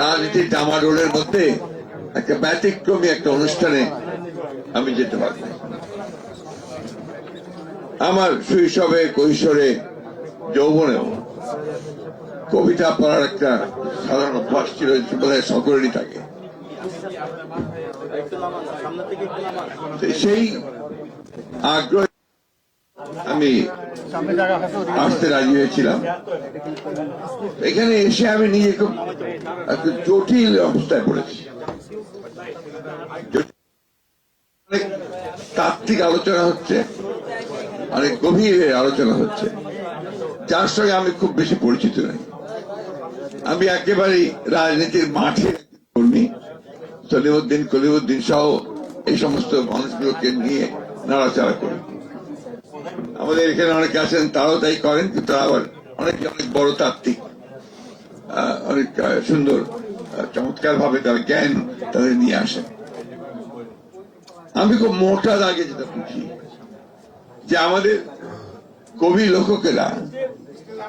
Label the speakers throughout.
Speaker 1: রাজনীতির ডামাডোলের মধ্যে একটা ব্যতিক্রমী একটা অনুষ্ঠানে আমি যেতে পারি আমার শৈশবে, কৈশোরে, যৌবনেও কবিতা পড়ার একটা সাধারণ অভ্যাস ছিল বোধহয় সকলেরই থাকে। সেই আগ্রহ আমি রাজি হয়েছিলাম। এখানে এসে আমি নিজে খুব জটিল অবস্থায় পড়েছি। তাত্ত্বিক আলোচনা হচ্ছে, অনেক গভীর আলোচনা হচ্ছে। যার সঙ্গে আমি খুব বেশি পরিচিত নই। আমি একেবারেই রাজনীতির মাঠে কর্মী, সলিমুদ্দিন, কলিমুদ্দিন সহ এই সমস্ত মানুষগুলোকে নিয়ে নাড়াচাড়া করি। আমাদের এখানে অনেকে আছেন, তারাও তাই করেন, কিন্তু আবার অনেকে অনেক বড় তাত্ত্বিক অনেক সুন্দর চমৎকার ভাবে তার জ্ঞান তাদের নিয়ে আসেন। আমি খুব মোটা দাগে যেটা বুঝি, যে আমাদের কবি লেখকেরা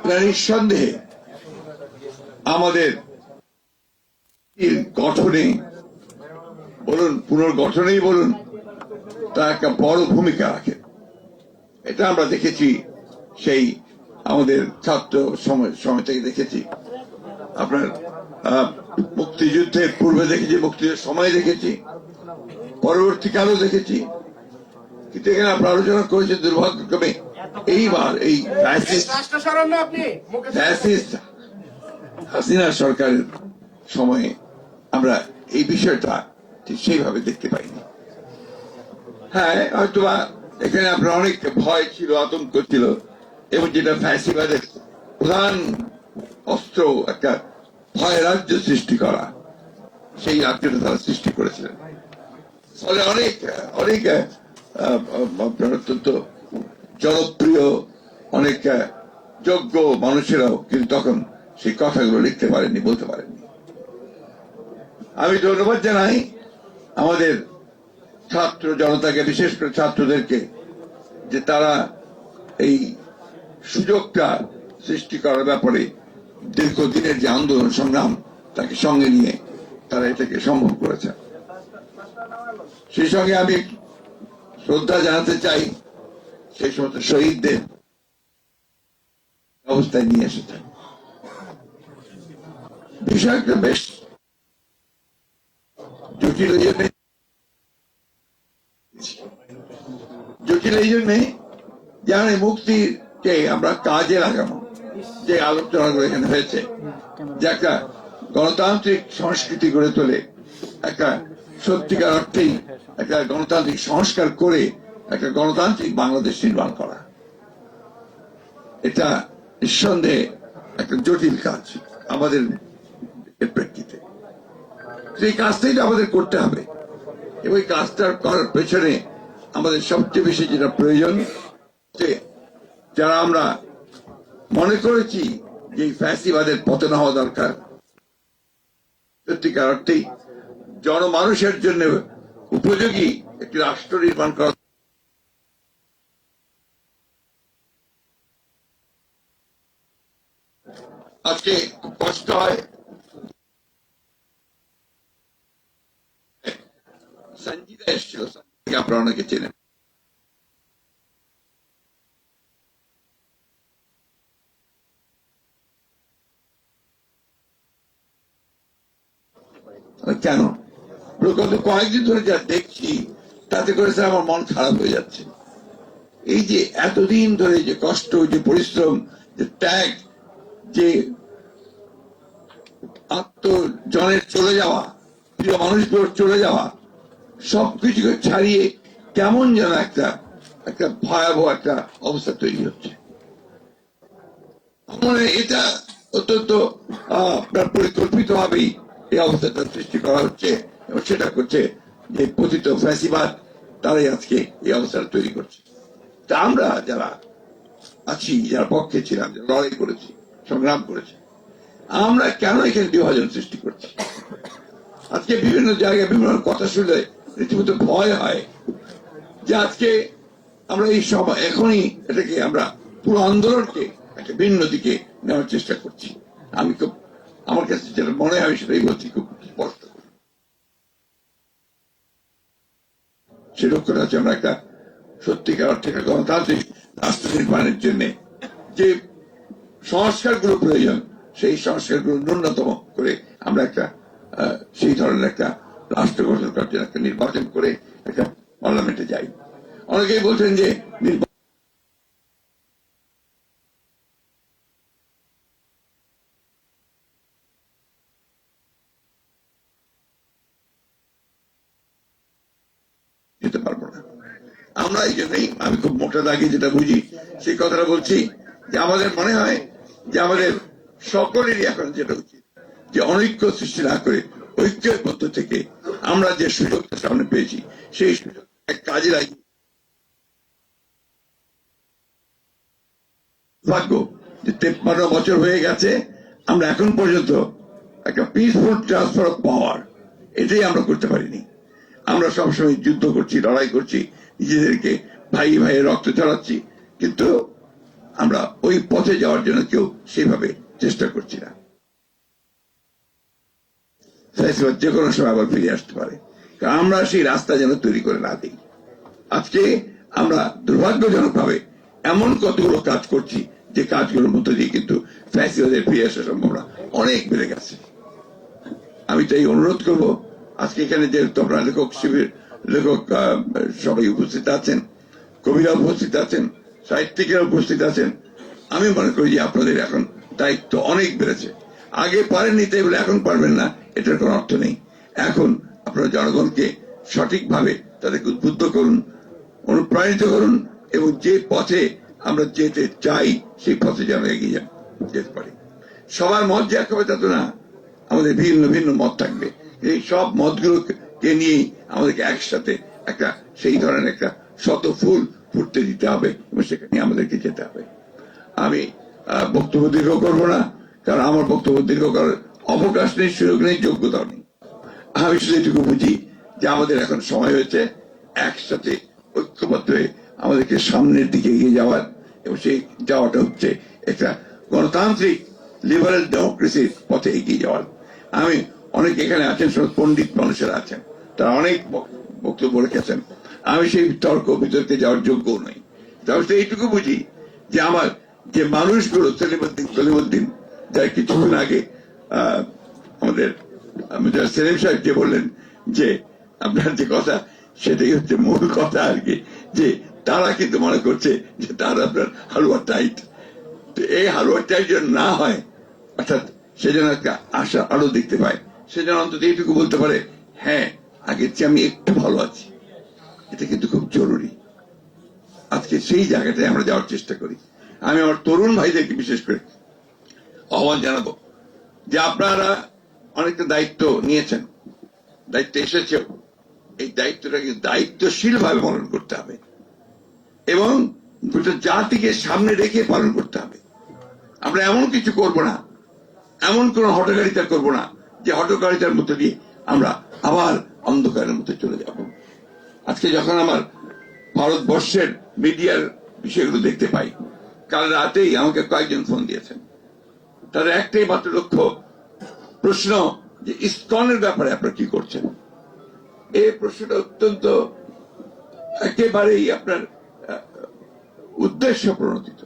Speaker 1: নিঃসন্দেহে আমাদের গঠনে বলুন, পুনর্গঠনেই বলুন তা একটা বড় ভূমিকা রাখে এটা আমরা দেখেছি সেই আমাদের ছাত্র সময় সময় থেকে দেখেছি। আপনার মুক্তিযুদ্ধের পূর্বে দেখেছি মুক্তিযুদ্ধের সময় দেখেছি পরবর্তীকালেও দেখেছি। কিন্তু এখানে আমরা আলোচনা করেছি দুর্ভাগ্যক্রমে এইবার এই হাসিনা সরকারের সময়ে আমরা এই বিষয়টা ঠিক সেইভাবে দেখতে পাইনি। হ্যাঁ হয়তোবা এখানে আপনার অনেক ভয় ছিল, আতঙ্ক ছিল, এবং যেটা ফ্যাসিবাদের প্রধান অস্ত্র, একটা ভয় রাজ্য সৃষ্টি করা, সেই রাজ্যটা তারা সৃষ্টি করেছিলেন। ফলে অনেক অনেক আপনার অত্যন্ত জনপ্রিয়, অনেক যোগ্য মানুষেরাও কিন্তু তখন সেই কথাগুলো লিখতে পারেননি, বলতে পারেননি। আমি ধন্যবাদ জানাই আমাদের ছাত্র জনতাকে, বিশেষ করে ছাত্রদেরকে, যে তারা এই সুযোগটা সৃষ্টি করার ব্যাপারে দীর্ঘদিনের যে আন্দোলন সংগ্রাম তাকে সঙ্গে নিয়ে তারা এটাকে সম্ভব করেছে। সেই সঙ্গে আমি শ্রদ্ধা জানাতে চাই, সেই সমস্ত শহীদদের অবস্থায় নিয়ে এসেছে। বিষয়টা বেশ জটিল জন্যে এই জন্যে যেমন মুক্তিকে আমরা কাজে লাগানো যে আলোচনাগুলো এখানে হয়েছে, যে একটা গণতান্ত্রিক সংস্কৃতি গড়ে তোলে, একটা সত্যিকার অর্থেই একটা গণতান্ত্রিক সংস্কার করে একটা গণতান্ত্রিক বাংলাদেশ নির্মাণ করা। এটা নিঃসন্দেহে একটা জটিল কাজ আমাদের প্রেক্ষিতে। সেই কাজটাই আমাদের করতে হবে। এবং এই কাজটা করার পেছনে আমাদের সবচেয়ে বেশি যেটা প্রয়োজন যারা আমরা মনে করেছি যে ফ্যাসিবাদের পতন হওয়া দরকার, সত্যিকার অর্থেই জনমানুষের জন্য উপযোগী একটি রাষ্ট্র নির্মাণ করা আজকে কষ্ট হয়। সঞ্জিতা এসেছিল আপনারা অনেকে কেন গত কয়েকদিন ধরে যা দেখছি, তাতে করে স্যার আমার মন খারাপ হয়ে যাচ্ছে। এই যে এতদিন ধরে যে কষ্ট, যে পরিশ্রম, যে ত্যাগ, যে আত্মজনের চলে যাওয়া, প্রিয় মানুষগুলোর চলে যাওয়া সবকিছুকে ছাড়িয়ে কেমন যেন একটা একটা ভয়াবহ একটা অবস্থা তৈরি হচ্ছে। মানে এটা অত্যন্ত আপনার পরিকল্পিত ভাবেই এই অবস্থাটা সৃষ্টি করা হচ্ছে এবং সেটা করছে যে পতিত ফ্যাসিবাদ তারাই আজকে এই অবস্থাটা তৈরি করছে। তা আমরা যারা আছি, যারা পক্ষে ছিলাম, যারা লড়াই করেছি, সংগ্রাম করেছি, আমরা কেন এখানে বিভাজন সৃষ্টি করছি? আজকে বিভিন্ন জায়গায় বিভিন্ন কথা শুনলে রীতিমতো ভয় হয় যে আজকে আমরা এই সময় এখনই এটাকে আমরা পুরো আন্দোলনকে একটা ভিন্ন দিকে নেওয়ার চেষ্টা করছি। আমি খুব, আমার কাছে যেটা মনে হয় সেটাই বলছি, খুব স্পষ্ট। সে লক্ষ্যটা হচ্ছে আমরা একটা সত্যিকার অর্থে একটা গণতান্ত্রিক রাষ্ট্র নির্মাণের জন্য যে সংস্কারগুলো প্রয়োজন, সেই সংস্কারগুলো ন্যূনতম করে আমরা একটা সেই ধরনের একটা নির্বাচন করে একটা পার্লামেন্টে যাই। অনেকেই বলছেন যে যেতে পারব না। আমরা এই জন্যই, আমি খুব মোটা দাগে যেটা বুঝি, সেই কথাটা বলছি যে আমাদের মনে হয় যে আমাদের সকলেরই এখন যেটা উচিত, যে অনৈক্য সৃষ্টি না করে ঐক্যের মধ্য থেকে আমরা যে সুযোগটা সামনে পেয়েছি, সেই সুযোগ কাজে লাগি ভাগ্য যে তেপ্পান্ন বছর হয়ে গেছে, আমরা এখন পর্যন্ত একটা পিসফুল ট্রান্সফার অফ পাওয়ার এটাই আমরা করতে পারিনি। আমরা সবসময় যুদ্ধ করছি, লড়াই করছি, নিজেদেরকে ভাই ভাই রক্ত চড়াচ্ছি কিন্তু আমরা ওই পথে যাওয়ার জন্য কেউ সেভাবে চেষ্টা করছি না। ফ্যাসিবাদ যে কোনো সময় আবার ফিরে আসতে পারে। আমরা সেই রাস্তা যেন তৈরি করে না দিই। আজকে আমরা দুর্ভাগ্যজনক ভাবে এমন কতগুলো কাজ করছি, যে কাজগুলোর মধ্যে দিয়ে কিন্তু ফ্যাসিবাদের ফিরে আসার সম্ভাবনা অনেক বেড়ে গেছে। আমি তাই অনুরোধ করব, আজকে এখানে যে তোমরা লেখক শিবির, লেখক সবাই উপস্থিত আছেন কবিরা উপস্থিত আছেন সাহিত্যিকেরা উপস্থিত আছেন, আমি মনে করি যে আপনাদের এখন দায়িত্ব অনেক বেড়েছে। আগে পারেননি, তাই বলে এখন পারবেন না। এটার কোনো অর্থ নেই। এখন আপনারা জনগণকে সঠিকভাবে তাদেরকে উদ্বুদ্ধ করুন, অনুপ্রাণিত করুন, এবং যে পথে আমরা যেতে চাই, সেই পথে যেন এগিয়ে যেতে পারি। সবার মত যে হবে তা তো না। আমাদের ভিন্ন ভিন্ন মত থাকবে। এই সব মতগুলোকে নিয়েই আমাদেরকে একসাথে একটা, সেই ধরনের একটা শত ফুল ফুটতে দিতে হবে, এবং সেখানে আমাদেরকে যেতে হবে। আমি বক্তব্য দীর্ঘ করব না। কারণ আমার বক্তব্য দীর্ঘ করার অবকাশ নেই, সুযোগ নেই যোগ্যতাও নেই। আমি শুধু এটুকু বুঝি যে আমাদের এখন সময় হয়েছে একসাথে ঐক্যবদ্ধ হয়ে আমাদেরকে সামনের দিকে এগিয়ে যাওয়ার, এবং সেই যাওয়াটা হচ্ছে একটা গণতান্ত্রিক লিবারেল ডেমোক্রেসির পথে এগিয়ে যাওয়ার। আমি অনেক এখানে আছেন সব পণ্ডিত মানুষেরা আছেন, তারা অনেক বক্তব্য রেখেছেন। আমি সেই তর্ক বিতর্কে যাওয়ার যোগ্য নই। তবে এইটুকু বুঝি যে আমার যে মানুষগুলো সেলিমুদ্দিন সলিমুদ্দিন যার কিছুক্ষণ আগে আমাদের সেলিম সাহেব যে বললেন যে, আপনার যে কথা, সেটাই হচ্ছে মূল কথা আর কি, যে তারা কিন্তু মনে করছে যে তার আপনার হালুয়া টাইট তো এই হালুয়া টাইট যেন না হয়, অর্থাৎ সে যেন একটা আশা আলো দেখতে পায়, সে যেন অন্তত এইটুকু বলতে পারে হ্যাঁ আগের চেয়ে আমি একটু ভালো আছি। এটা কিন্তু খুব জরুরি। আজকে সেই জায়গাটায় আমরা যাওয়ার চেষ্টা করি। আমি আমার তরুণ ভাইদেরকে বিশেষ করে আহ্বান জানাব যে আপনারা অনেকটা দায়িত্ব নিয়েছেন, দায়িত্ব এসেছেও এই দায়িত্বটাকে দায়িত্বশীল ভাবে পালন করতে হবে এবং গোটা জাতিকে সামনে রেখে পালন করতে হবে। আমরা এমন কিছু করব না, এমন কোন হটকারিতা করব না যে হটকারিতার মধ্যে দিয়ে আমরা আবার অন্ধকারের মধ্যে চলে যাব। আজকে যখন আমার ভারতবর্ষের মিডিয়ার বিষয়গুলো দেখতে পাই, কাল রাতেই আমাকে কয়েকজন ফোন দিয়েছেন। তাদের একটাই মাত্র লক্ষ্য। প্রশ্ন যে ইস্কনের ব্যাপারে আপনারা কি করছেন? এই প্রশ্নটা অত্যন্ত একেবারেই আপনার উদ্দেশ্য প্রণোদিত।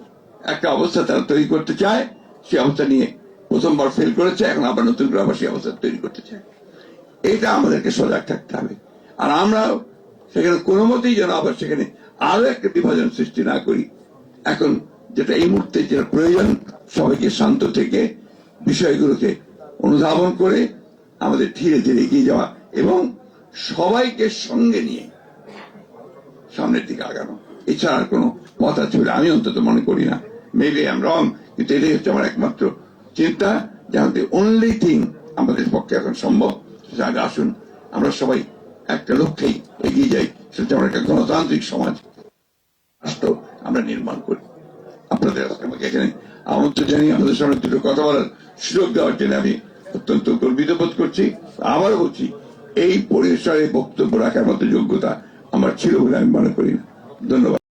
Speaker 1: একটা অবস্থা তারা তৈরি করতে চায় সেই অবস্থা নিয়ে প্রথমবার ফেল করেছে, এখন আবার নতুন করে আবার সেই অবস্থা তৈরি করতে চায়। এটা আমাদেরকে সজাগ থাকতে হবে। আর আমরা সেখানে কোনো মতেই যেন আবার সেখানে আরও একটা বিভাজন সৃষ্টি না করি। এখন যেটা এই মুহূর্তে যেটা প্রয়োজন সবাইকে শান্ত থেকে বিষয়গুলোকে অনুধাবন করে আমাদের ধীরে ধীরে এগিয়ে যাওয়া এবং সবাইকে সঙ্গে নিয়ে সামনের দিকে আগানো। এছাড়া কোনো পথ আছে বলে আমি অন্তত মনে করি না। মেবি আম রং কিন্তু এটাই হচ্ছে আমার একমাত্র চিন্তা যে আমাদের অনলি থিং আমাদের পক্ষে এখন সম্ভব আগে আসুন। আমরা সবাই একটা লক্ষ্যেই এগিয়ে যাই, সেটা আমরা একটা গণতান্ত্রিক সমাজ, রাষ্ট্র আমরা নির্মাণ করি। আপনাদের আমাকে এখানে আমন্ত্রণ জানিয়ে আমাদের সামনে দুটো কথা বলার সুযোগ দেওয়ার জন্য আমি অত্যন্ত গর্বিত বোধ করছি। আবার বলছি, এই পরিসরে বক্তব্য রাখার মতো যোগ্যতা আমার ছিল বলে আমি মনে করি না। ধন্যবাদ।